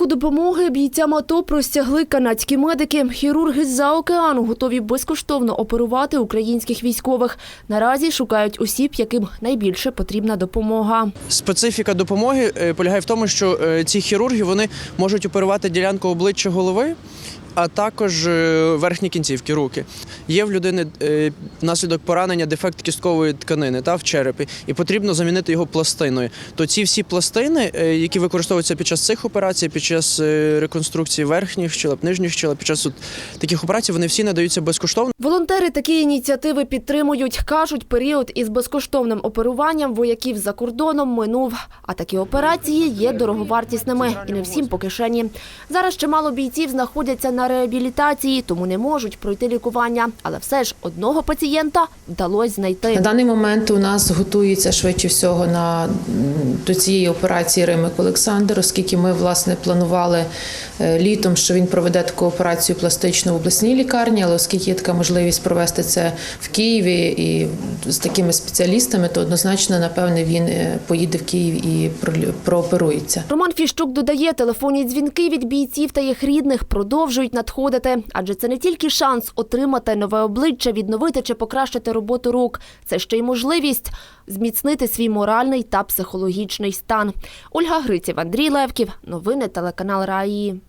руку допомоги бійцям АТО простягли канадські медики. Хірурги з-за океану готові безкоштовно оперувати українських військових. Наразі шукають осіб, яким найбільше потрібна допомога. Специфіка допомоги е, полягає в тому, що е, ці хірурги вони можуть оперувати ділянку обличчя голови, а також е, верхні кінцівки руки. Є в людини е, внаслідок поранення дефект кісткової тканини та в черепі, і потрібно замінити його пластиною. То ці всі пластини, е, які використовуються під час цих операцій, під час реконструкції верхніх щелеп, нижніх щелеп, під час таких операцій, вони всі надаються безкоштовно. Волонтери такі ініціативи підтримують. Кажуть, період із безкоштовним оперуванням вояків за кордоном минув. А такі операції є дороговартісними і не всім по кишені. Зараз чимало бійців знаходяться на реабілітації, тому не можуть пройти лікування. Але все ж одного пацієнта вдалося На знайти. даний момент у нас готується швидше всього на до цієї операції Римик Олександр, оскільки ми власне планували е, літом, що він проведе таку операцію пластичну в обласній лікарні, але оскільки є така можливість провести це в Києві і з такими спеціалістами, то однозначно напевне він е, поїде в Київ і прооперується. Роман Фіщук додає, телефонні дзвінки від бійців та їх рідних продовжують надходити, адже це не тільки шанс отримати нове обличчя, відновити чи покращити роботу рук, це ще й можливість зміцнити свій моральний та психологічний стан. Ольга Гриців, Андрій Левків, новини телеканал Раї.